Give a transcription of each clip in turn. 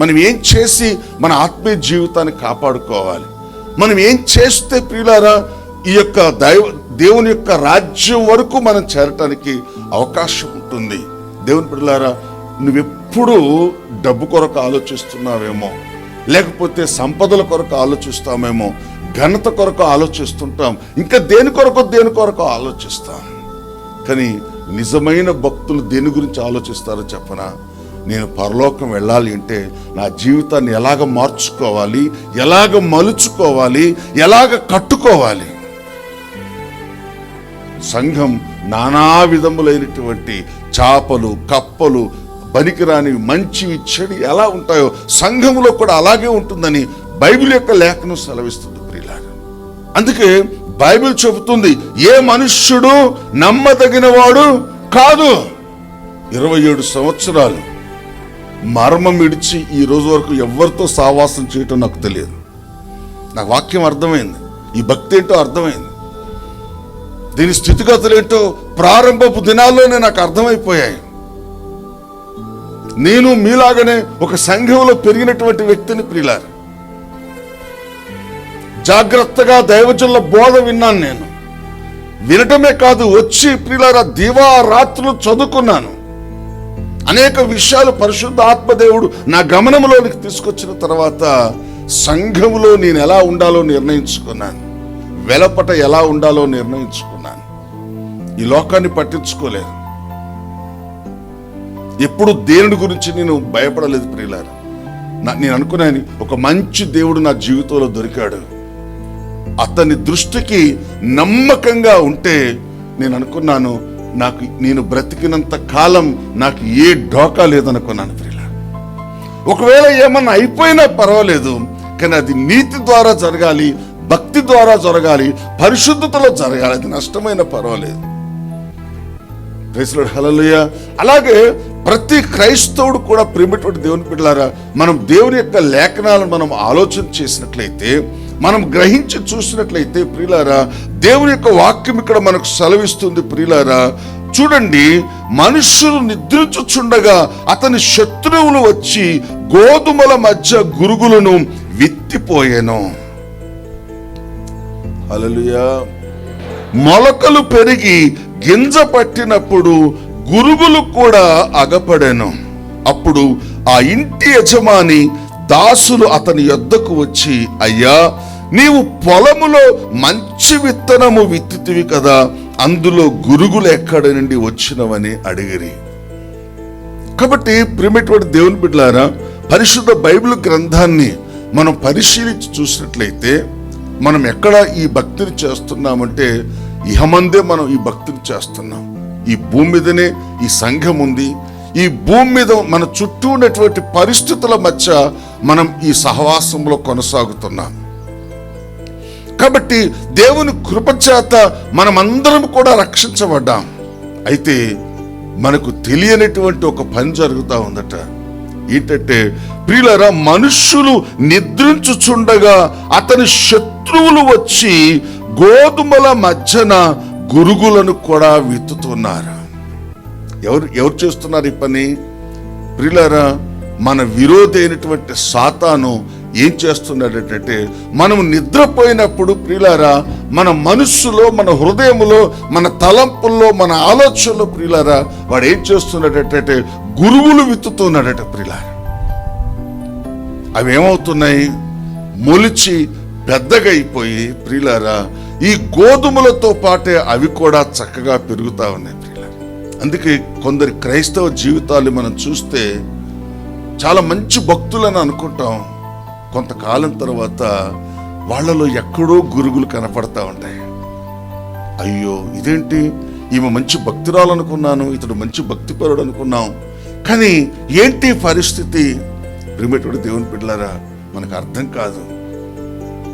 మనం ఏం చేసి మన ఆత్మీయ జీవితాన్ని కాపాడుకోవాలి? మనం ఏం చేస్తే ప్రియులారా ఈ యొక్క దైవ దేవుని యొక్క రాజ్యం వరకు మనం చేరటానికి అవకాశం ఉంటుంది. దేవుని పిల్లారా నువ్వెప్పుడు డబ్బు కొరకు ఆలోచిస్తున్నావేమో లేకపోతే సంపదల కొరకు ఆలోచిస్తామేమో ఘనత కొరకు ఆలోచిస్తుంటాం ఇంకా దేని కొరకు దేని కొరకు ఆలోచిస్తాం? కానీ నిజమైన భక్తులు దేని గురించి ఆలోచిస్తారో చెప్పనా? నేను పరలోకం వెళ్ళాలి అంటే నా జీవితాన్ని ఎలాగ మార్చుకోవాలి? ఎలాగ మలుచుకోవాలి? ఎలాగ కట్టుకోవాలి? సంఘం నానా విధములైనటువంటి చాపలు కప్పలు పనికిరాని మంచివి చెడు ఎలా ఉంటాయో సంఘములో కూడా అలాగే ఉంటుందని బైబిల్ యొక్క లేఖనం సెలవిస్తుంది ప్రియులారా. అందుకే బైబిల్ చెబుతుంది ఏ మనుష్యుడు నమ్మదగినవాడు కాదు. ఇరవై ఏడు సంవత్సరాలు మర్మం ఇడిచి ఈ రోజు వరకు ఎవరితో సావాసం చేయటం నాకు తెలియదు. నాకు వాక్యం అర్థమైంది. ఈ భక్తి ఏంటో అర్థమైంది. దీని స్థితిగతులు ఏంటో ప్రారంభపు దినాల్లోనే నాకు అర్థమైపోయాయి. నేను మీలాగనే ఒక సంఘంలో పెరిగినటువంటి వ్యక్తిని ప్రియులారు. జాగ్రత్తగా దైవజనుల బోధ విన్నాను నేను. వినటమే కాదు వచ్చి ప్రిలారా దివా రాత్రులు చదువుకున్నాను. అనేక విషయాలు పరిశుద్ధ ఆత్మదేవుడు నా గమనంలోనికి తీసుకొచ్చిన తర్వాత సంఘములో నేను ఎలా ఉండాలో నిర్ణయించుకున్నాను. వెలపట ఎలా ఉండాలో నిర్ణయించుకున్నాను. ఈ లోకాన్ని పట్టించుకోలేదు. ఎప్పుడు దేవుని గురించి నేను భయపడలేదు ప్రియులారు. నా- నేను అనుకున్నాను ఒక మంచి దేవుడు నా జీవితంలో దొరికాడు. అతని దృష్టికి నమ్మకంగా ఉంటే నేను అనుకున్నాను నాకు నేను బ్రతికినంత కాలం నాకు ఏ ఢోకా లేదనుకున్నాను ప్రియుల. ఒకవేళ ఏమన్నా అయిపోయినా పర్వాలేదు కానీ అది నీతి ద్వారా జరగాలి భక్తి ద్వారా జరగాలి పరిశుద్ధతలో జరగాలి అది నష్టమైన పర్వాలేదు. ప్రైస్లాడ్ హల్లెలూయ అలాగే ప్రతి క్రైస్తవుడు కూడా ప్రేమటువంటి దేవుని బిడ్డలారా మనం దేవుని యొక్క లేఖనాలను మనం ఆలోచన చేసినట్లయితే మనం గ్రహించి చూసినట్లయితే ప్రియులారా దేవుని యొక్క వాక్యం ఇక్కడ మనకు సెలవిస్తుంది ప్రియులారా. చూడండి మనుషులు నిద్రించుచుండగా అతని శత్రువులు వచ్చి గోధుమల మధ్య గురుగులను విత్తిపోయాను. హల్లెలూయా. మొలకలు పెరిగి గింజ పట్టినప్పుడు గురుగులు కూడా అగపడాను. అప్పుడు ఆ ఇంటి యజమాని దాసులు అతని యొద్దకు వచ్చి అయ్యా నీవు పొలములో మంచి విత్తనము విత్తుతివి కదా అందులో గురుగులు ఎక్కడి నుండి వచ్చినవని అడిగిరి. కాబట్టి ప్రిమిటువంటి దేవుని బిడ్డలారా పరిశుద్ధ బైబిల్ గ్రంథాన్ని మనం పరిశీలించి చూసినట్లయితే మనం ఎక్కడ ఈ భక్తిని చేస్తున్నామంటే ఇహమందే మనం ఈ భక్తిని చేస్తున్నాం. ఈ భూమి మీదనే ఈ సంఘం ఉంది. ఈ భూమి మీద మన చుట్టూ ఉన్నటువంటి పరిస్థితుల మధ్య మనం ఈ సహవాసంలో కొనసాగుతున్నాం. కాబట్టి దేవుని కృపచేత మనమందరం కూడా రక్షించబడ్డాం. అయితే మనకు తెలియనటువంటి ఒక పని జరుగుతూ ఉందట. ఏంటంటే ప్రియులరా మనుష్యులు నిద్రించుచుండగా అతని శత్రువులు వచ్చి గోధుమల మధ్యన గురుగులను కూడా విత్తుతున్నారు. ఎవరు ఎవరు చేస్తున్నారు ఈ పని? ప్రియులరా మన విరోధి అయినటువంటి సాతాను ఏం చేస్తున్నాడంటే మనం నిద్రపోయినప్పుడు ప్రియులారా మన మనస్సులో మన హృదయంలో మన తలంపుల్లో మన ఆలోచనలో ప్రియులారా వాడు ఏం చేస్తున్నాడంటే గురువులు విత్తుతున్నాడట ప్రియులారా. అవి ఏమవుతున్నాయి మొలిచి పెద్దగా అయిపోయి ప్రియులారా ఈ గోధుమలతో పాటే అవి కూడా చక్కగా పెరుగుతా ఉన్నాయి ప్రియులారా. అందుకే కొందరి క్రైస్తవ జీవితాలు మనం చూస్తే చాలా మంచి భక్తులని అనుకుంటాం. కొంతకాలం తర్వాత వాళ్ళలో ఎక్కడో గురుగులు కనపడతా ఉంటాయి. అయ్యో ఇదేంటి? ఈమె మంచి భక్తురాలు అనుకున్నాను ఇతడు మంచి భక్తిపరుడు అనుకున్నాం కానీ ఏంటి పరిస్థితి? ప్రిమేటుడు దేవుని బిడ్డలారా మనకు అర్థం కాదు.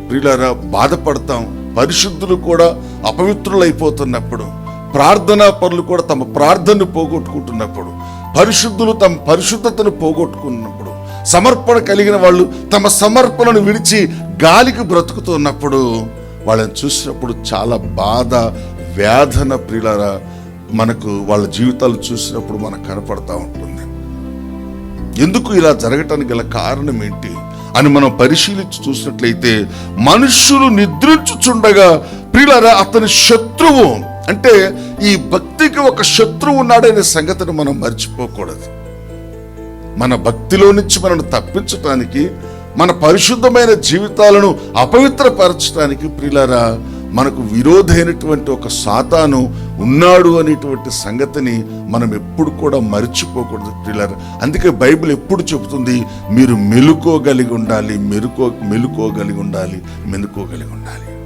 ప్రియులారా బాధపడతాం. పరిశుద్ధులు కూడా అపవిత్రులైపోతున్నప్పుడు ప్రార్థనా పనులు కూడా తమ ప్రార్థనను పోగొట్టుకుంటున్నప్పుడు పరిశుద్ధులు తమ పరిశుద్ధతను పోగొట్టుకున్నప్పుడు సమర్పణ కలిగిన వాళ్ళు తమ సమర్పణను విడిచి గాలికి బ్రతుకుతున్నప్పుడు వాళ్ళని చూసినప్పుడు చాలా బాధ వేదన ప్రియులరా మనకు వాళ్ళ జీవితాలు చూసినప్పుడు మనకు కనపడతా ఉంటుంది. ఎందుకు ఇలా జరగటానికి గల కారణం ఏంటి అని మనం పరిశీలించి చూసినట్లయితే మనుషులు నిద్రించుచుండగా ప్రియులారా అతని శత్రువు అంటే ఈ భక్తికి ఒక శత్రువు ఉన్నాడనే సంగతిని మనం మర్చిపోకూడదు. మన భక్తిలో నుంచి మనను తప్పించటానికి మన పరిశుద్ధమైన జీవితాలను అపవిత్రపరచడానికి ప్రిలరా మనకు విరోధైనటువంటి ఒక సాతాను ఉన్నాడు అనేటువంటి సంగతిని మనం ఎప్పుడు కూడా మర్చిపోకూడదు ప్రిలర్ అందుకే బైబిల్ ఎప్పుడు చెబుతుంది మీరు మెలుకోగలిగి ఉండాలి మెరుకో మెలుకోగలిగి ఉండాలి మెలుకోగలిగి ఉండాలి.